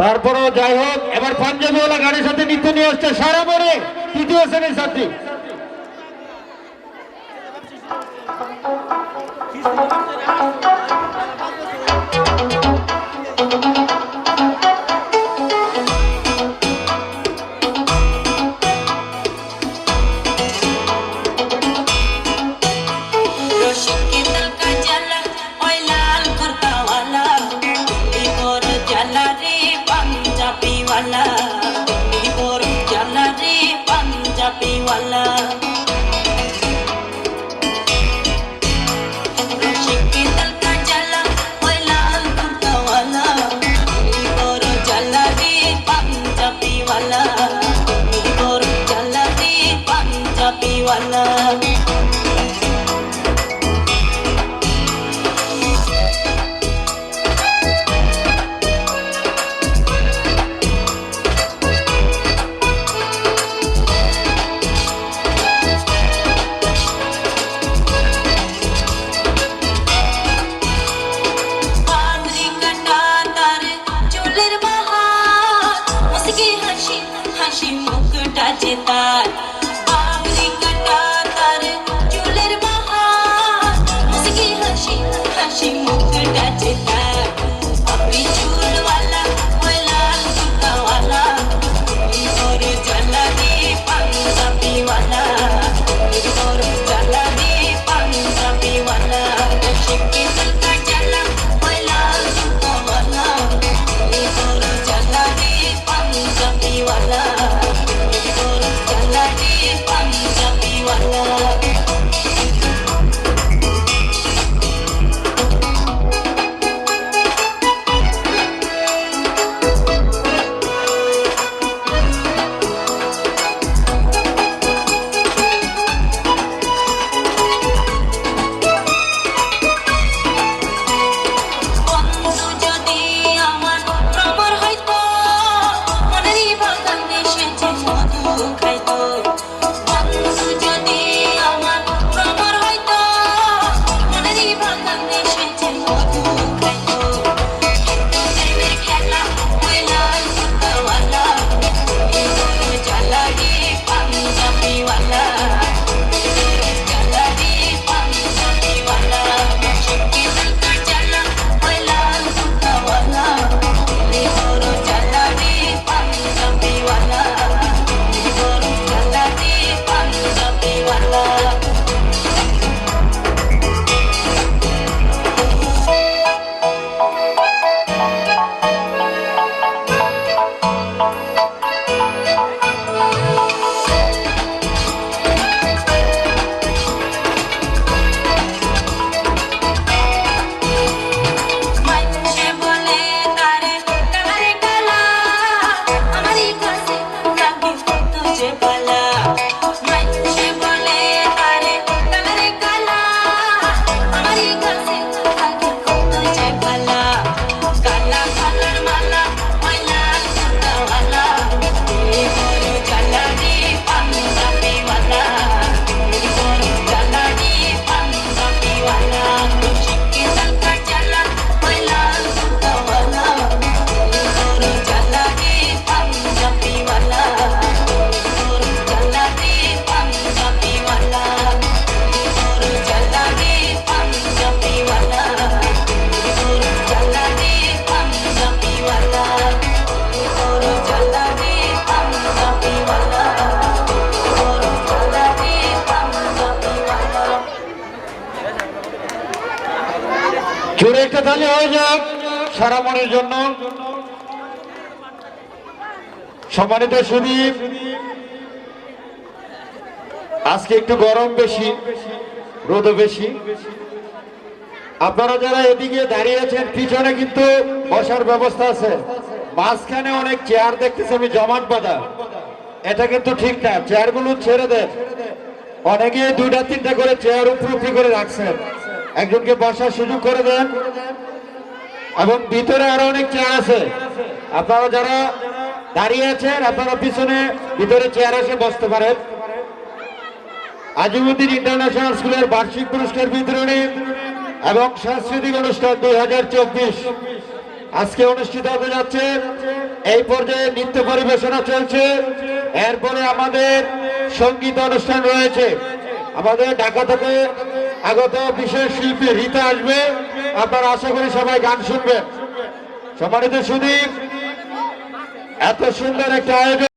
তারপরও যাই হোক, এবার পাঞ্জাবিওয়ালা গাড়ির সাথে নিত্য নিয়ে আসছে সারা বড়ে তৃতীয় শ্রেণির ছাত্রী। লাল কুর্তাওয়ালা দিবর জ্বালা রে পাঞ্জাবিওয়ালা দিবর জ্বালা মুখটা যে তার বাঁদরি কাটা তার চুলের বাহার মুসকি হাসি হাসি মুখটা যে তার আপনি চুলওয়ালা ওই লাল কুর্তাওয়ালা তোর জ্বালা রে পাঞ্জাবিওয়ালা তোর জ্বালা রে পাঞ্জাবিওয়ালা শিখে sin palabras. জোরে একটা তালি হয়ে যাক সারা মনের জন্য। সম্মানিত সুদীপ, আজকে একটু গরম বেশি রোদ বেশি। আপনারা যারা এদিকে দাঁড়িয়ে আছেন, পিছনে কিন্তু বসার ব্যবস্থা আছে। মাঝখানে অনেক চেয়ার দেখতেছি আমি, জমাট বাঁধা। এটা কিন্তু ঠিক না, চেয়ারগুলো ছেড়ে দেন। অনেকে দুইটা, তিনটা করে চেয়ার উপরে করে রাখছেন। একজনকে বসার সুযোগ করে দেন। এবং ভিতরে আরও অনেক চেয়ার আছে। আপনারা যারা দাঁড়িয়ে আছেন, আপনারা পিছনে, ভিতরে চেয়ার এসে বসতে পারেন। আজিমুদ্দিন ইন্টারন্যাশনাল স্কুলের বার্ষিক পুরস্কার বিতরণী এবং সাংস্কৃতিক অনুষ্ঠান দুই হাজার চব্বিশ। আজকে অনুষ্ঠিত হতে যাচ্ছে, এই পর্যায়ে নৃত্য পরিবেশনা চলছে। এরপরে আমাদের সংগীত অনুষ্ঠান রয়েছে। আমাদের ঢাকা থেকে আগত বিশেষ শিল্পী রীতা আসবে। আপনারা আশা করি সবাই গান শুনবেন। সম্মানিত সুদীপ, এত সুন্দর একটা আয়োজন।